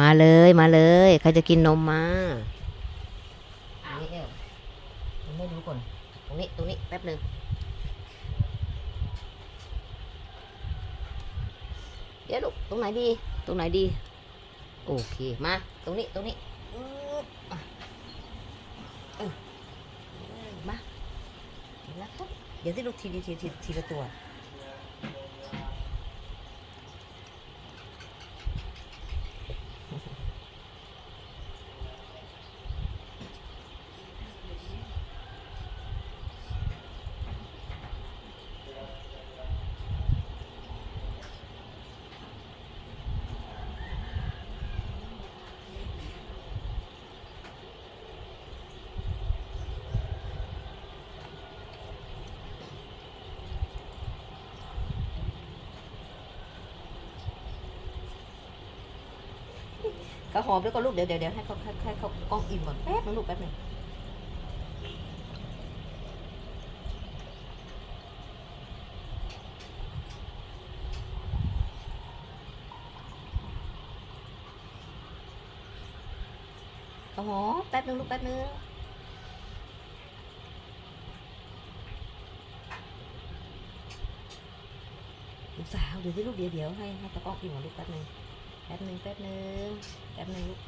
มาเลยมาเลยใครจะกินนมมาตรงนี้เอวตรงนี้ดูก่อนตรงนี้ตรงนี้แป๊บหนึ่งเดี๋ยวลูกตรงไหนดี ตรงไหนดี โอเคมาตรงนี้ตรงนี้มาเออเออมาเห็นแล้วเดี๋ยวที่ลูกทีทีทีทีทีละตัว ข้าหอมแล้วก็ลูกเดี๋ยวเดี๋ยวให้เขาให้เขากล้องอิ่มก่อนแป๊บนึงลูกแป๊บนึงข้าหอมแป๊บนึงลูกแป๊บนึงลูกสาวเดี๋ยวสิลูกเดี๋ยวเดี๋ยวให้ให้ตะกล้องอิ่มก่อนลูกแป๊บนึง แป๊บหนึ่งแป๊บหนึ่งแป๊บหนึ่งลูก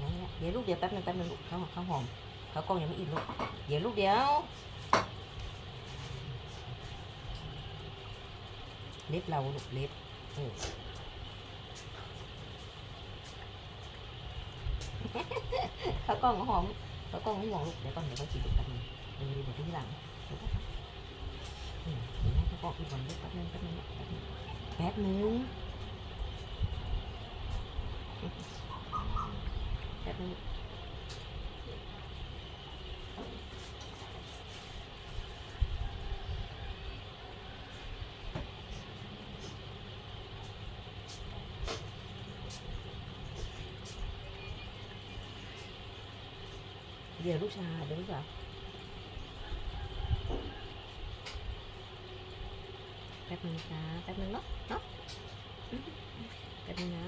นั่นแหละเดี๋ยวลูกเดี๋ยวแป๊บหนึ่งแป๊บหนึ่งลูกข้าวข้าวหอมข้าวกล้องยังไม่อิ่มลูกเดี๋ยวลูกเดี๋ยวเล็บเราลูกเล็บเออข้าวกล้องหอมข้าวกล้องไม่ห่วงลูกเดี๋ยวก่อนเดี๋ยวก็กินลูกแป๊บนึงเดี๋ยวเดี๋ยวที่หลังเดี๋ยวก่อนครับอืมเข้าวกล้องอิ่มก่อนลูกแป๊บหนึงแป๊บหนึงแป๊บนึง แป๊บนึงแป๊บนึงเดี๋ยวลูกชายเดี๋ยวลูกสาวแป๊บ นึงจ้าแป๊บนึงเนาะเนาะอืมแป๊บนึงนะ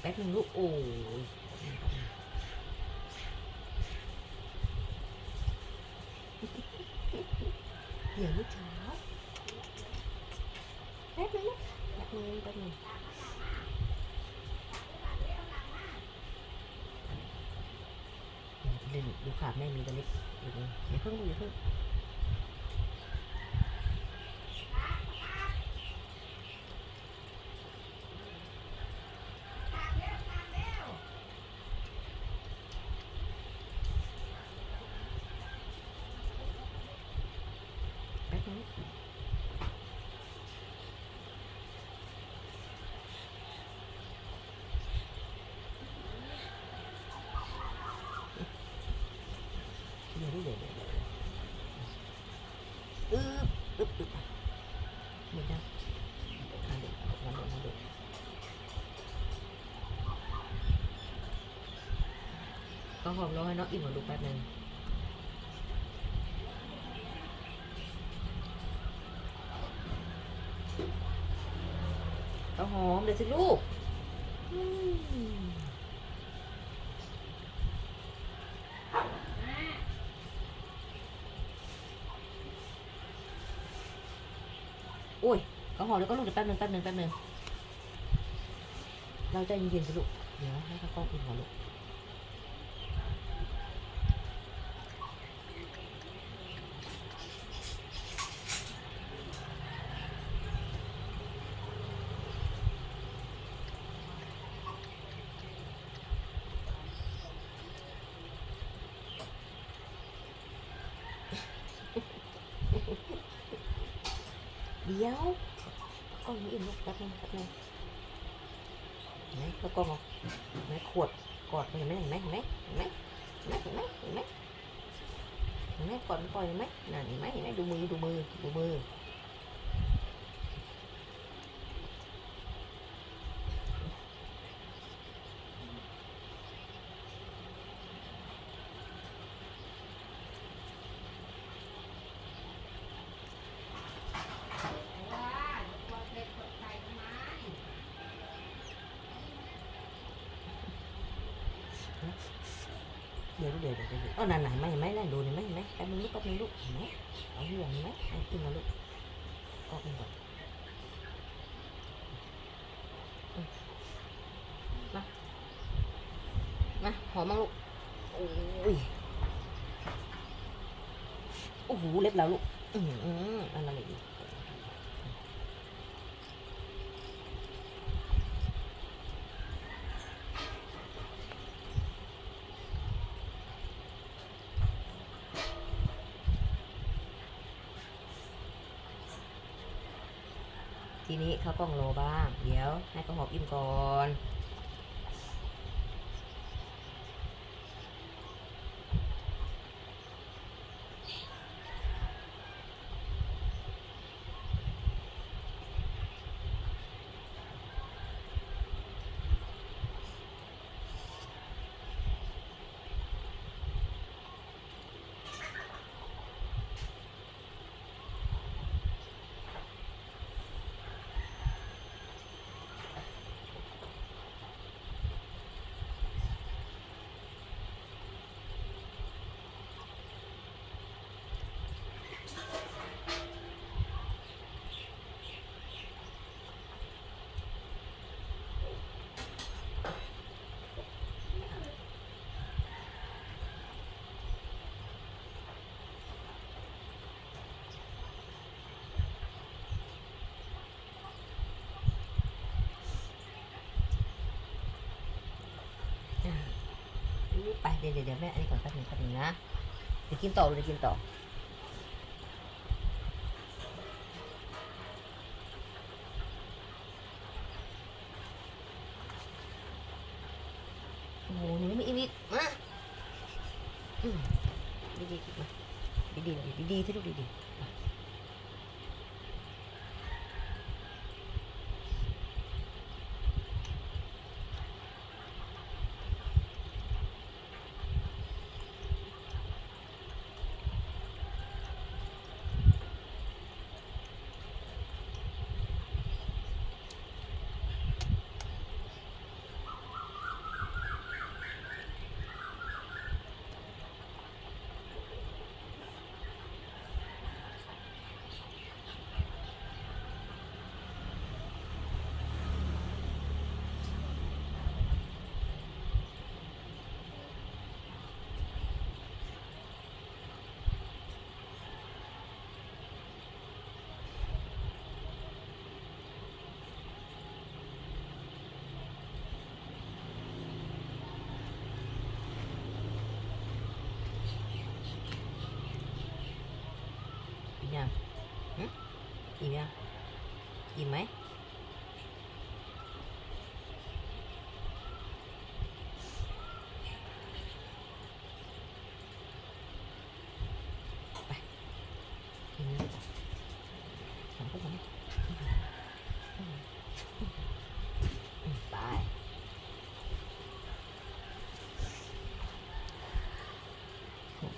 แป๊บนึงลูกโอ้ยเดี๋ยวลูกเช้าแป๊บนึงลูกแป๊บนึงแป๊บนึง เล่น ดูขาดแม่มีตัวเล็กอยู่นี่อย่าเพิ่งดูอย่าเพิ่งแป๊บนึงเดี๋ยวเดี๋ยวเดี๋ยวเดี๋ยวอึ๊บอึ๊บอึ๊บไม่ได้มาดูมาดูมาดู ก็หอมรอให้น้องอิ่มก่อนลูแป๊บนึงก็หอมเดี๋ยวสิลูกอุ้ยก็หอมแล้วก็ลูกเดี๋ยวแป๊บนึงแป๊บนึงแป๊บนึงเราใจเย็นๆสิลูก เดี๋ยวให้ข้าวกล้องกินก่อนลูก เดี๋ยวกล้องอิ่มลูแป๊บนึงแป๊บนึงไหนแล้วกล้องไหนขวดกอดเห็ไมเห็นไหมเห็นไหมเห็นไหมเห็นไหมเห็นไหมเห็นไหมกอดปล่อยเห็นไหมนั่นเห็นไหมเห็นไหมดูมือดูมือดูมือ ดี๋ยวเดี๋ยวเดี๋ยวเดี๋ยวเออนั่นไหนไม่ไม่แล้วดูนี่ไหมเห็นไหมแป๊บนึงลูกแป๊บนึงลูกเห็นไหมเอาห่วงไหมเอาขึ้นมาลูกออกมาก่อนมามาหอมมั้งลูกโอ้ยโอ้โหเล็บแล้วลูกอืมอืมอันนั้นเลย ทีนี้เขาวกล้องโลบ้าง เดี๋ยวให้เขาหอบอิ่มก่อน ไปเดี๋ยวเดี๋ยวแม่อันนี้ก่อนแป๊บนึงแป๊บนึงนะเดี๋ยวกินต่อเลยกินต่อโอ้โหหนูไม่อิ่มอีกมาอืมดีดีดีดีดีที่ลูกดีดี อิ่มยังอิ่มไหมไปกินนี่สองคนสองคนอืมอืมไป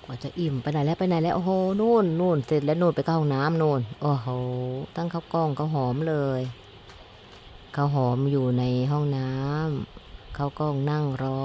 กว่าจะอิ่มไปไหนแล้วไปไหนแล้วโอ้โหนู่นนู่นเสร็จแล้วนู่นไปเข้าห้องน้ำนู่นโอ้โหตั้งข้าวกล้องข้าวหอมเลยข้าวหอมอยู่ในห้องน้ำข้าวกล้องนั่งรอ